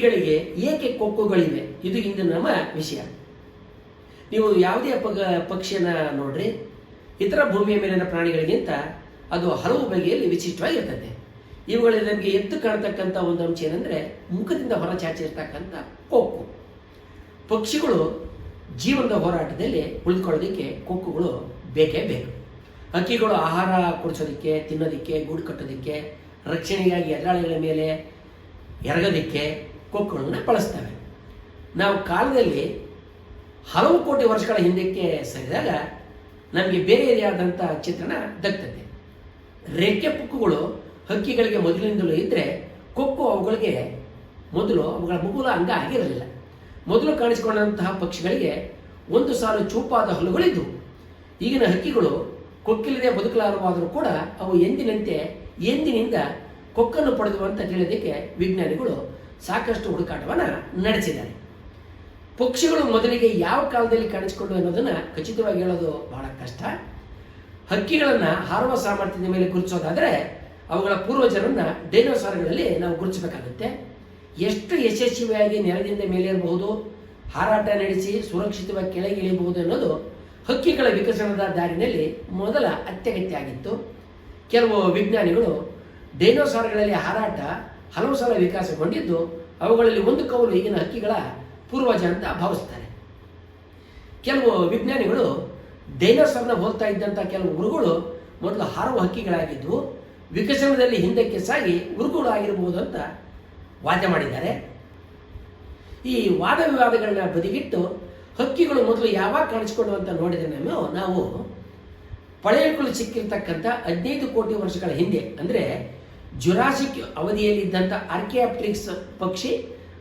ಹಕ್ಕಿಗಳಿಗೆ ಏಕೆ ಕೊಕ್ಕುಗಳಿವೆ? ಇದು ಇಂದು ನಮ್ಮ ವಿಷಯ. ನೀವು ಯಾವುದೇ ಪಗ, ಪಕ್ಷಿಯನ್ನ ನೋಡ್ರಿ, ಇತರ ಭೂಮಿಯ ಮೇಲಿನ ಪ್ರಾಣಿಗಳಿಗಿಂತ ಅದು ಹಲವು ಬಗೆಯಲ್ಲಿ ವಿಶಿಷ್ಟವಾಗಿರ್ತದೆ. ಇವುಗಳಲ್ಲಿ ನಮಗೆ ಎದ್ದು ಕಾಣತಕ್ಕಂಥ ಒಂದು ಅಂಶ ಏನಂದ್ರೆ, ಮುಖದಿಂದ ಹೊರ ಚಾಚಿರ್ತಕ್ಕಂಥ ಕೊಕ್ಕು. ಪಕ್ಷಿಗಳು ಜೀವನದ ಹೋರಾಟದಲ್ಲಿ ಉಳಿದುಕೊಳ್ಳೋದಕ್ಕೆ ಕೊಕ್ಕುಗಳು ಬೇಕೇ ಬೇಕು. ಹಕ್ಕಿಗಳು ಆಹಾರ ಕೊಡಿಸೋದಕ್ಕೆ, ತಿನ್ನೋದಕ್ಕೆ, ಗೂಡು ಕಟ್ಟೋದಕ್ಕೆ, ರಕ್ಷಣೆಗಾಗಿ ಎದುರಾಳಿಗಳ ಮೇಲೆ ಎರಗೋದಕ್ಕೆ ಕೊಕ್ಕುಗಳನ್ನು ಬಳಸ್ತವೆ. ನಾವು ಕಾಲದಲ್ಲಿ ಹಲವು ಕೋಟಿ ವರ್ಷಗಳ ಹಿಂದಕ್ಕೆ ಸರಿದಾಗ ನಮಗೆ ಬೇರೆ ಚಿತ್ರಣ ದಕ್ತದೆ. ರೇಖೆ ಪುಕ್ಕುಗಳು ಹಕ್ಕಿಗಳಿಗೆ ಮೊದಲಿನಿಂದಲೂ ಇದ್ದರೆ ಕೊಕ್ಕು ಅವುಗಳಿಗೆ ಮೊದಲು ಅವುಗಳ ಮುಗುಲ ಅಂಗ ಆಗಿರಲಿಲ್ಲ. ಮೊದಲು ಕಾಣಿಸಿಕೊಂಡಂತಹ ಪಕ್ಷಿಗಳಿಗೆ ಒಂದು ಸಾಲು ಚೂಪಾದ ಹಲ್ಲುಗಳಿದ್ದವು ಈಗಿನ ಹಕ್ಕಿಗಳು ಕೊಕ್ಕಿಲ್ಲದೆ ಬದುಕಲಾರವಾದರೂ ಕೂಡ ಅವು ಎಂದಿನಂತೆ ಎಂದಿನಿಂದ ಕೊಕ್ಕನ್ನು ಪಡೆದು ಅಂತ ತಿಳಿಯೋದಕ್ಕೆ ವಿಜ್ಞಾನಿಗಳು ಸಾಕಷ್ಟು ಹುಡುಕಾಟವನ್ನು ನಡೆಸಿದ್ದಾರೆ. ಪಕ್ಷಿಗಳು ಮೊದಲಿಗೆ ಯಾವ ಕಾಲದಲ್ಲಿ ಕಾಣಿಸಿಕೊಂಡು ಅನ್ನೋದನ್ನು ಖಚಿತವಾಗಿ ಹೇಳೋದು ಬಹಳ ಕಷ್ಟ. ಹಕ್ಕಿಗಳನ್ನು ಹಾರುವ ಸಾಮರ್ಥ್ಯದ ಮೇಲೆ ಗುರುತಿಸೋದಾದರೆ ಅವುಗಳ ಪೂರ್ವಜರನ್ನು ಡೈನೋಸಾರ್ಗಳಲ್ಲಿ ನಾವು ಗುರುತಿಸಬೇಕಾಗುತ್ತೆ. ಎಷ್ಟು ಯಶಸ್ವಿಯಾಗಿ ನೆಲದಿಂದ ಮೇಲೇರಬಹುದು ಹಾರಾಟ ನಡೆಸಿ ಸುರಕ್ಷಿತವಾಗಿ ಕೆಳಗೆ ಇಳಿಯಬಹುದು ಅನ್ನೋದು ಹಕ್ಕಿಗಳ ವಿಕಸನದ ದಾರಿನಲ್ಲಿ ಮೊದಲ ಅತ್ಯಗತ್ಯ ಆಗಿತ್ತು. ಕೆಲವು ವಿಜ್ಞಾನಿಗಳು ಡೈನೋಸಾರ್ಗಳಲ್ಲಿ ಹಾರಾಟ ಹಲವು ಸಲ ವಿಕಾಸಗೊಂಡಿದ್ದು ಅವುಗಳಲ್ಲಿ ಒಂದು ಕೌಲು ಈಗಿನ ಹಕ್ಕಿಗಳ ಪೂರ್ವಜ ಅಂತ ಭಾವಿಸ್ತಾರೆ ಕೆಲವು ವಿಜ್ಞಾನಿಗಳು ಡೈನೋಸಾರ್ನ ಹೋಲ್ತಾ ಇದ್ದಂಥ ಕೆಲವು ಉರುಗಳು ಮೊದಲು ಹಾರುವ ಹಕ್ಕಿಗಳಾಗಿದ್ದು ವಿಕಸನದಲ್ಲಿ ಹಿಂದಕ್ಕೆ ಸಾಗಿ ಉರುಗಳು ಆಗಿರಬಹುದು ಅಂತ ವಾದ ಮಾಡಿದ್ದಾರೆ. ಈ ವಾದ ವಿವಾದಗಳನ್ನ ಬದಿಗಿಟ್ಟು ಹಕ್ಕಿಗಳು ಮೊದಲು ಯಾವಾಗ ಕಾಣಿಸ್ಕೊಂಡು ಅಂತ ನೋಡಿದರೆ ನಾವು ನಾವು ಸಿಕ್ಕಿರ್ತಕ್ಕಂಥ ಹದಿನೈದು ಕೋಟಿ ವರ್ಷಗಳ ಹಿಂದೆ, ಅಂದರೆ ಜುರಾಸಿಕ್ ಅವಧಿಯಲ್ಲಿದ್ದಂಥ ಆರ್ಕಿಯಾಪ್ಟ್ರಿಕ್ಸ್ ಪಕ್ಷಿ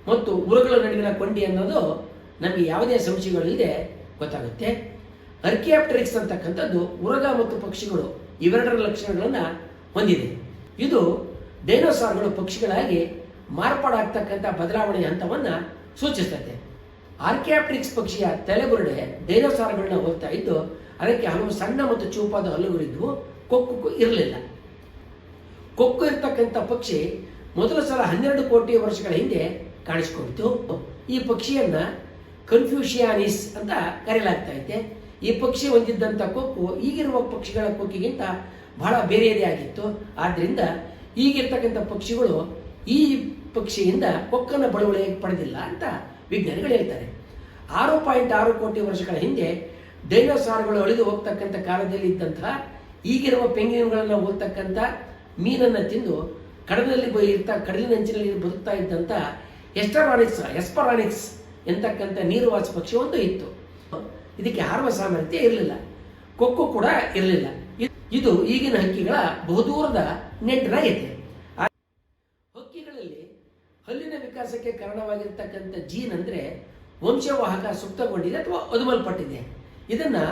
ಮತ್ತು ಉರುಗಳ ನಡುವಿನ ಕೊಂಡಿ ಅನ್ನೋದು ನಮಗೆ ಯಾವುದೇ ಸಂಶಯಗಳಿಲ್ಲದೆ ಗೊತ್ತಾಗುತ್ತೆ. ಅರ್ಕಿಯಾಪ್ಟ್ರಿಕ್ಸ್ ಅಂತಕ್ಕಂಥದ್ದು ಉರಗ ಮತ್ತು ಪಕ್ಷಿಗಳು ಇವೆರಡರ ಲಕ್ಷಣಗಳನ್ನು ಹೊಂದಿದೆ. ಇದು ಡೈನೋಸಾರ್ಗಳು ಪಕ್ಷಿಗಳಾಗಿ ಮಾರ್ಪಾಡಾಗ್ತಕ್ಕಂಥ ಬದಲಾವಣೆಯ ಹಂತವನ್ನು ಸೂಚಿಸ್ತದೆ ಆರ್ಕಿಯಾಪ್ಟ್ರಿಕ್ಸ್ ಪಕ್ಷಿಯ ತಲೆಬುರುಡೆ ಡೈನೋಸಾರ್ಗಳನ್ನ ಹೋಗ್ತಾ ಇದ್ದು ಅದಕ್ಕೆ ಹಲವು ಸಣ್ಣ ಮತ್ತು ಚೂಪಾದ ಹಲ್ಲುಗಳಿದ್ವು. ಕೊಕ್ಕು ಇರಲಿಲ್ಲ. ಕೊಕ್ಕು ಇರ್ತಕ್ಕಂಥ ಪಕ್ಷಿ ಮೊದಲ ಸಲ ಹನ್ನೆರಡು ಕೋಟಿ ವರ್ಷಗಳ ಹಿಂದೆ ಕಾಣಿಸ್ಕೊಂಡಿತು. ಈ ಪಕ್ಷಿಯನ್ನ ಕನ್ಫ್ಯೂಷಿಯಾನಿಸ್ ಅಂತ ಕರೆಯಲಾಗ್ತಾ ಇದೆ. ಈ ಪಕ್ಷಿ ಹೊಂದಿದ್ದಂಥ ಕೊಕ್ಕು ಈಗಿರುವ ಪಕ್ಷಿಗಳ ಕೊಕ್ಕಿಗಿಂತ ಬಹಳ ಬೇರೆಯದೇ ಆಗಿತ್ತು. ಆದ್ದರಿಂದ ಈಗಿರ್ತಕ್ಕಂಥ ಪಕ್ಷಿಗಳು ಈ ಪಕ್ಷಿಯಿಂದ ಕೊಕ್ಕನ್ನು ಬಳುವಳಿ ಪಡೆದಿಲ್ಲ ಅಂತ ವಿಜ್ಞಾನಿಗಳು ಹೇಳ್ತಾರೆ. ಆರು ಪಾಯಿಂಟ್ ಆರು ಕೋಟಿ ವರ್ಷಗಳ ಹಿಂದೆ ಡೈನೋಸಾರ್ಗಳು ಅಳಿದು ಹೋಗ್ತಕ್ಕಂಥ ಕಾಲದಲ್ಲಿ ಇದ್ದಂತಹ ಈಗಿರುವ ಪೆಂಗಿನ್ಗಳನ್ನು ಹೋಗ್ತಕ್ಕಂಥ ಮೀನನ್ನು ತಿಂದು ಕಡಲಿನಲ್ಲಿ ಇರ್ತಾ ಕಡಲಿನಂಚಿನಲ್ಲಿ ಬದುಕ್ತಾ ಇದ್ದಂಥ ಎಸ್ಟರಾನಿಕ್ಸ್, ಎಸ್ಪರಾನಿಕ್ಸ್ ಎಂತಕ್ಕಂಥ ನೀರುವಾಸಿ ಪಕ್ಷಿ ಒಂದು ಇತ್ತು. ಇದಕ್ಕೆ ಹಾರುವ ಸಾಮರ್ಥ್ಯ ಇರಲಿಲ್ಲ. ಕೊಕ್ಕು ಕೂಡ ಇರಲಿಲ್ಲ. ಇದು ಈಗಿನ ಹಕ್ಕಿಗಳ ಬಹುದೂರದ ನೆಂಟನಾಗಿದೆ ಹಕ್ಕಿಗಳಲ್ಲಿ ಹಲ್ಲಿನ ವಿಕಾಸಕ್ಕೆ ಕಾರಣವಾಗಿರ್ತಕ್ಕಂಥ ಜೀನ್ ಅಂದರೆ ವಂಶವಾಹಕ ಸುಪ್ತಗೊಂಡಿದೆ ಅಥವಾ ಅದುಮಲ್ಪಟ್ಟಿದೆ ಇದನ್ನು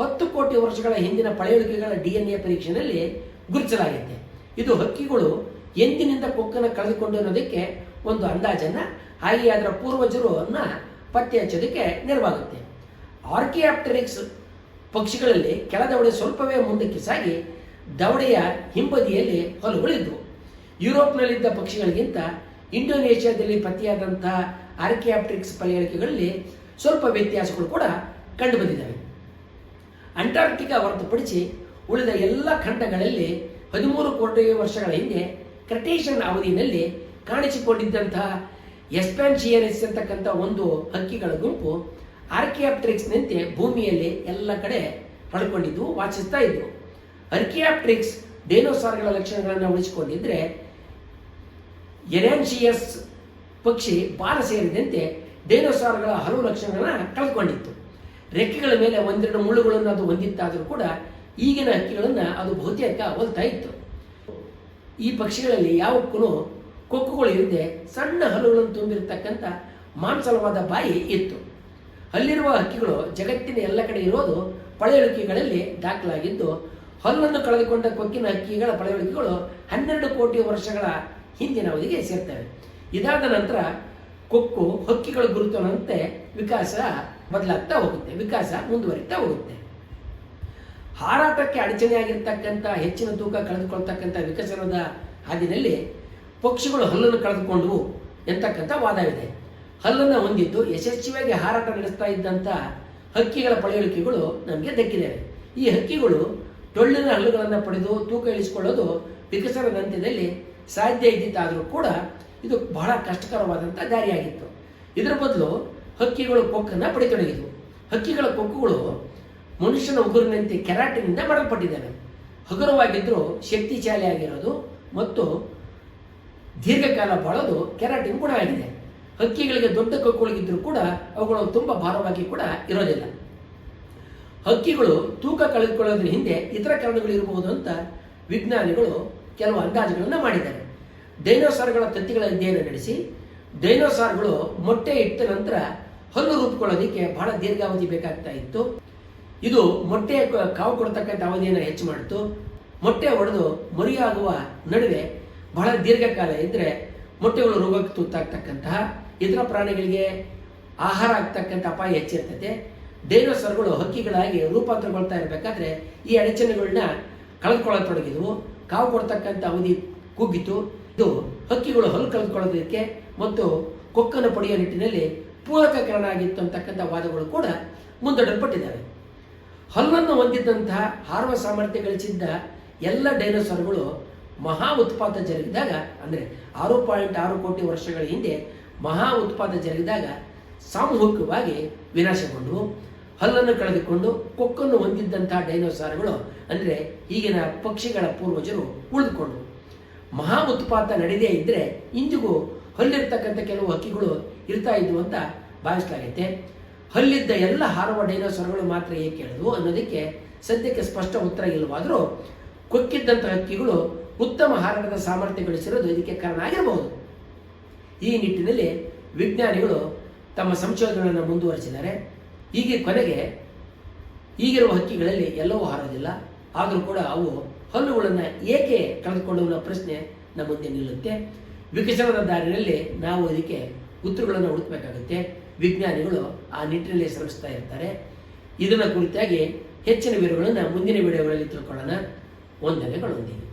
ಹತ್ತು ಕೋಟಿ ವರ್ಷಗಳ ಹಿಂದಿನ ಪಳೆಯುಳಿಕೆಗಳ ಡಿ ಎನ್ ಎ ಪರೀಕ್ಷೆಯಲ್ಲಿ ಗುರುತಿಸಲಾಗಿದೆ. ಇದು ಹಕ್ಕಿಗಳು ಎಂದಿನಿಂದ ಕೊಕ್ಕನ್ನು ಕಳೆದುಕೊಂಡಿರೋದಕ್ಕೆ ಒಂದು ಅಂದಾಜನ್ನ ಹಾಗೆ ಅದರ ಪೂರ್ವಜರು ಅನ್ನ ಪತ್ತೆ ಹಚ್ಚೋದಕ್ಕೆ ನೆರವಾಗುತ್ತೆ. ಆರ್ಕಿಯಾಪ್ಟರಿಕ್ಸ್ ಪಕ್ಷಿಗಳಲ್ಲಿ ಕೆಳ ದವಡೆ ಸ್ವಲ್ಪವೇ ಮುಂದಕ್ಕೆ ಸಾಗಿ ದವಡೆಯ ಹಿಂಬದಿಯಲ್ಲಿ ಹೊಲಗಳಿದ್ವು. ಯುರೋಪ್ನಲ್ಲಿದ್ದ ಪಕ್ಷಿಗಳಿಗಿಂತ ಇಂಡೋನೇಷ್ಯಾದಲ್ಲಿ ಪತ್ತೆಯಾದಂತಹ ಆರ್ಕಿಯಾಪ್ಟ್ರಿಕ್ಸ್ ಪಲಿಯಳಿಕೆಗಳಲ್ಲಿ ಸ್ವಲ್ಪ ವ್ಯತ್ಯಾಸಗಳು ಕೂಡ ಕಂಡುಬಂದಿದ್ದಾವೆ. ಅಂಟಾರ್ಕ್ಟಿಕಾ ಹೊರತುಪಡಿಸಿ ಉಳಿದ ಎಲ್ಲ ಖಂಡಗಳಲ್ಲಿ ಹದಿಮೂರು ಕೋಟಿ ವರ್ಷಗಳ ಹಿಂದೆ ಕ್ರಟೇಷನ್ ಅವಧಿಯಲ್ಲಿ ಕಾಣಿಸಿಕೊಂಡಿದ್ದಂತಹ ಎಸ್ಪ್ಯಾನ್ಶಿಯನಿಸ್ ಅಂತಕ್ಕಂಥ ಒಂದು ಹಕ್ಕಿಗಳ ಗುಂಪು ಆರ್ಕಿಯಾಪ್ಟ್ರಿಕ್ಸ್ನಂತೆ ಭೂಮಿಯಲ್ಲಿ ಎಲ್ಲ ಕಡೆ ಪಡ್ಕೊಂಡಿದ್ದು ವಾಸಿಸ್ತಾ ಇದ್ವು. ಅರ್ಕಿಯಾಪ್ಟ್ರಿಕ್ಸ್ ಡೈನೋಸಾರ್ಗಳ ಲಕ್ಷಣಗಳನ್ನು ಉಳಿಸಿಕೊಂಡಿದ್ರೆ ಎರಾನ್ಶಿಯಸ್ ಪಕ್ಷಿ ಬಾಲ ಸೇರಿದಂತೆ ಡೈನೋಸಾರ್ಗಳ ಹಲವು ಲಕ್ಷಣಗಳನ್ನು ಕಳ್ಕೊಂಡಿತ್ತು ರೆಕ್ಕೆಗಳ ಮೇಲೆ ಒಂದೆರಡು ಮುಳ್ಳುಗಳನ್ನು ಅದು ಹೊಂದಿತ್ತಾದರೂ ಕೂಡ ಈಗಿನ ಹಕ್ಕಿಗಳನ್ನು ಅದು ಬಹುತೇಕ ಹೋಲ್ತಾ ಇತ್ತು. ಈ ಪಕ್ಷಿಗಳಲ್ಲಿ ಯಾವಕ್ಕೂ ಕೊಕ್ಕುಗಳು ಇರದೆ ಸಣ್ಣ ಹಲ್ಲುಗಳನ್ನು ತುಂಬಿರತಕ್ಕಂಥ ಮಾಂಸಲವಾದ ಬಾಯಿ ಇತ್ತು. ಅಲ್ಲಿರುವ ಹಕ್ಕಿಗಳು ಜಗತ್ತಿನ ಎಲ್ಲ ಕಡೆ ಇರೋದು ಪಳೆಯುಳಿಕೆಗಳಲ್ಲಿ ದಾಖಲಾಗಿದ್ದು, ಹಲ್ಲನ್ನು ಕಳೆದುಕೊಂಡ ಕೊಕ್ಕಿನ ಹಕ್ಕಿಗಳ ಪಳೆಯುಳಿಕೆಗಳು ಹನ್ನೆರಡು ಕೋಟಿ ವರ್ಷಗಳ ಹಿಂದಿನ ಅವಧಿಗೆ ಸೇರ್ತವೆ. ಇದಾದ ನಂತರ ಕೊಕ್ಕು ಹಕ್ಕಿಗಳ ಗುರುತಿನಂತೆ ವಿಕಾಸ ಬದಲಾಗ್ತಾ ಹೋಗುತ್ತೆ, ವಿಕಾಸ ಮುಂದುವರಿತಾ ಹೋಗುತ್ತೆ. ಹಾರಾಟಕ್ಕೆ ಅಡಚಣೆಯಾಗಿರ್ತಕ್ಕಂಥ ಹೆಚ್ಚಿನ ತೂಕ ಕಳೆದುಕೊಳ್ತಕ್ಕಂಥ ವಿಕಸನದ ಹಾದಿನಲ್ಲಿ ಪಕ್ಷಿಗಳು ಹಲ್ಲನ್ನು ಕಳೆದುಕೊಂಡವು ಎಂತಕ್ಕಂಥ ವಾದವಿದೆ. ಹಲ್ಲನ್ನು ಹೊಂದಿದ್ದು ಯಶಸ್ವಿಯಾಗಿ ಹಾರಾಟ ನಡೆಸ್ತಾ ಇದ್ದಂಥ ಹಕ್ಕಿಗಳ ಪಳೆಯುಳಿಕೆಗಳು ನಮಗೆ ದಕ್ಕಿದೆ ಈ ಹಕ್ಕಿಗಳು ಟೊಳ್ಳಿನ ಹಲ್ಲುಗಳನ್ನು ಪಡೆದು ತೂಕ ಇಳಿಸಿಕೊಳ್ಳೋದು ವಿಕಸನದ ಹಂತದಲ್ಲಿ ಸಾಧ್ಯ ಇದ್ದಿತ್ತಾದರೂ ಕೂಡ ಇದು ಬಹಳ ಕಷ್ಟಕರವಾದಂಥ ದಾರಿಯಾಗಿತ್ತು. ಇದರ ಬದಲು ಹಕ್ಕಿಗಳು ಕೊಕ್ಕನ್ನು ಪಡೆತೊಡಗಿದವು. ಹಕ್ಕಿಗಳ ಕೊಕ್ಕುಗಳು ಮನುಷ್ಯನ ಉಗುರಿನಂತೆ ಕೆರಾಟಿನಿಂದ ಮಾಡಲ್ಪಟ್ಟಿದ್ದಾನೆ. ಹಗುರವಾಗಿದ್ದರೂ ಶಕ್ತಿಶಾಲಿಯಾಗಿರೋದು ಮತ್ತು ದೀರ್ಘಕಾಲ ಬಾಳೋದು ಕೆರಾಟಿನ್ ಕೂಡ ಆಗಿದೆ. ಹಕ್ಕಿಗಳಿಗೆ ದೊಡ್ಡ ಕಕ್ಕುಗಳಿದ್ದರೂ ಕೂಡ ಅವುಗಳು ತುಂಬ ಭಾರವಾಗಿ ಕೂಡ ಇರೋದಿಲ್ಲ. ಹಕ್ಕಿಗಳು ತೂಕ ಕಳೆದುಕೊಳ್ಳೋದ್ರ ಹಿಂದೆ ಇತರ ಕಾರಣಗಳು ಇರಬಹುದು ಅಂತ ವಿಜ್ಞಾನಿಗಳು ಕೆಲವು ಅಂದಾಜುಗಳನ್ನು ಮಾಡಿದ್ದಾರೆ. ಡೈನೋಸಾರ್ಗಳ ತತ್ತಿಗಳ ಅಧ್ಯಯನ ನಡೆಸಿ ಡೈನೋಸಾರ್ಗಳು ಮೊಟ್ಟೆ ಇಟ್ಟ ನಂತರ ಹಲ್ಲು ರೂಪುಕೊಳ್ಳೋದಕ್ಕೆ ಬಹಳ ದೀರ್ಘಾವಧಿ ಬೇಕಾಗ್ತಾ ಇತ್ತು. ಇದು ಮೊಟ್ಟೆ ಕಾವು ಕೊಡ್ತಕ್ಕಂಥ ಅವಧಿಯನ್ನು ಹೆಚ್ಚು ಮಾಡಿತು. ಮೊಟ್ಟೆ ಒಡೆದು ಮರಿಯಾಗುವ ನಡುವೆ ಬಹಳ ದೀರ್ಘಕಾಲ ಇದ್ದರೆ ಮೊಟ್ಟೆಗಳು ರೋಗಕ್ಕೆ ತುತ್ತಾಗ್ತಕ್ಕಂತಹ, ಇತರ ಪ್ರಾಣಿಗಳಿಗೆ ಆಹಾರ ಆಗ್ತಕ್ಕಂಥ ಅಪಾಯ ಹೆಚ್ಚಿರ್ತದೆ ಡೈನೋಸರ್ಗಳು ಹಕ್ಕಿಗಳಾಗಿ ರೂಪಾಂತರಗೊಳ್ತಾ ಇರಬೇಕಾದ್ರೆ ಈ ಅಡಚಣೆಗಳನ್ನ ಕಳೆದುಕೊಳ್ಳತೊಡಗಿದವು. ಕಾವು ಕೊಡ್ತಕ್ಕಂಥ ಅವಧಿ ಕುಗ್ಗಿತು ಇದು ಹಕ್ಕಿಗಳು ಹಲ್ಲು ಕಳೆದುಕೊಳ್ಳೋದಕ್ಕೆ ಮತ್ತು ಕೊಕ್ಕನ್ನು ಪಡೆಯುವ ನಿಟ್ಟಿನಲ್ಲಿ ಪೂರಕ ಕಾರಣ ಆಗಿತ್ತು ಅಂತಕ್ಕಂಥ ವಾದಗಳು ಕೂಡ ಮುಂದೂಡಲ್ಪಟ್ಟಿದ್ದಾವೆ. ಹಲ್ಲನ್ನು ಹೊಂದಿದ್ದಂತಹ ಹಾರುವ ಸಾಮರ್ಥ್ಯ ಗಳಿಸಿದ್ದ ಎಲ್ಲ ಡೈನೋಸಾರ್ಗಳು ಮಹಾ ಉತ್ಪಾತ ಜರುಗಿದಾಗ, ಅಂದರೆ ಆರು ಪಾಯಿಂಟ್ ಆರು ಕೋಟಿ ವರ್ಷಗಳ ಹಿಂದೆ ಮಹಾ ಉತ್ಪಾತ ಜರುಗಿದಾಗ ಸಾಮೂಹಿಕವಾಗಿ ವಿನಾಶಗೊಂಡವು ಹಲ್ಲನ್ನು ಕಳೆದುಕೊಂಡು ಕೊಕ್ಕನ್ನು ಹೊಂದಿದ್ದಂತಹ ಡೈನೋಸಾರ್ಗಳು, ಅಂದರೆ ಈಗಿನ ಪಕ್ಷಿಗಳ ಪೂರ್ವಜರು ಉಳಿದುಕೊಂಡವು ಮಹಾ ಉತ್ಪಾತ ನಡೆದೇ ಇದ್ದರೆ ಇಂದಿಗೂ ಹಲ್ಲಿರ್ತಕ್ಕಂಥ ಕೆಲವು ಹಕ್ಕಿಗಳು ಇರ್ತಾ ಇದ್ವು ಅಂತ ಭಾವಿಸಲಾಗೈತೆ. ಹಲ್ಲಿದ್ದ ಎಲ್ಲ ಹಾರುವ ಡೈನೋಸಾರ್ಗಳು ಮಾತ್ರ ಏಕೆ ಕೇಳಿದ್ವು ಅನ್ನೋದಕ್ಕೆ ಸದ್ಯಕ್ಕೆ ಸ್ಪಷ್ಟ ಉತ್ತರ ಇಲ್ಲವಾದರೂ ಕೊಕ್ಕಿದ್ದಂಥ ಹಕ್ಕಿಗಳು ಉತ್ತಮ ಹಾರಾಟದ ಸಾಮರ್ಥ್ಯ ಗಳಿಸಿರೋದು ಇದಕ್ಕೆ ಕಾರಣ ಆಗಿರಬಹುದು ಈ ನಿಟ್ಟಿನಲ್ಲಿ ವಿಜ್ಞಾನಿಗಳು ತಮ್ಮ ಸಂಶೋಧನೆಗಳನ್ನು ಮುಂದುವರಿಸಿದ್ದಾರೆ. ಹೀಗೆ ಕೊನೆಗೆ ಈಗಿರುವ ಹಕ್ಕಿಗಳಲ್ಲಿ ಎಲ್ಲವೂ ಹಾರೋದಿಲ್ಲ. ಆದರೂ ಕೂಡ ಅವು ಹಲ್ಲುಗಳನ್ನು ಏಕೆ ಕಳೆದುಕೊಂಡು ಅನ್ನೋ ಪ್ರಶ್ನೆ ನಮ್ಮ ಮುಂದೆ ನಿಲ್ಲುತ್ತೆ. ವಿಕಸನದ ದಾರಿಯಲ್ಲಿ ನಾವು ಅದಕ್ಕೆ ಉತ್ತರಗಳನ್ನು ಹುಡುಕಬೇಕಾಗುತ್ತೆ. ವಿಜ್ಞಾನಿಗಳು ಆ ನಿಟ್ಟಿನಲ್ಲಿ ಶ್ರಮಿಸ್ತಾ ಇರ್ತಾರೆ. ಇದನ್ನು ಕುರಿತಾಗಿ ಹೆಚ್ಚಿನ ವಿವರಗಳನ್ನು ಮುಂದಿನ ವಿಡಿಯೋಗಳಲ್ಲಿ ತಿಳ್ಕೊಳ್ಳೋಣ. ವಂದನೆಗಳೊಂದಿಗೆ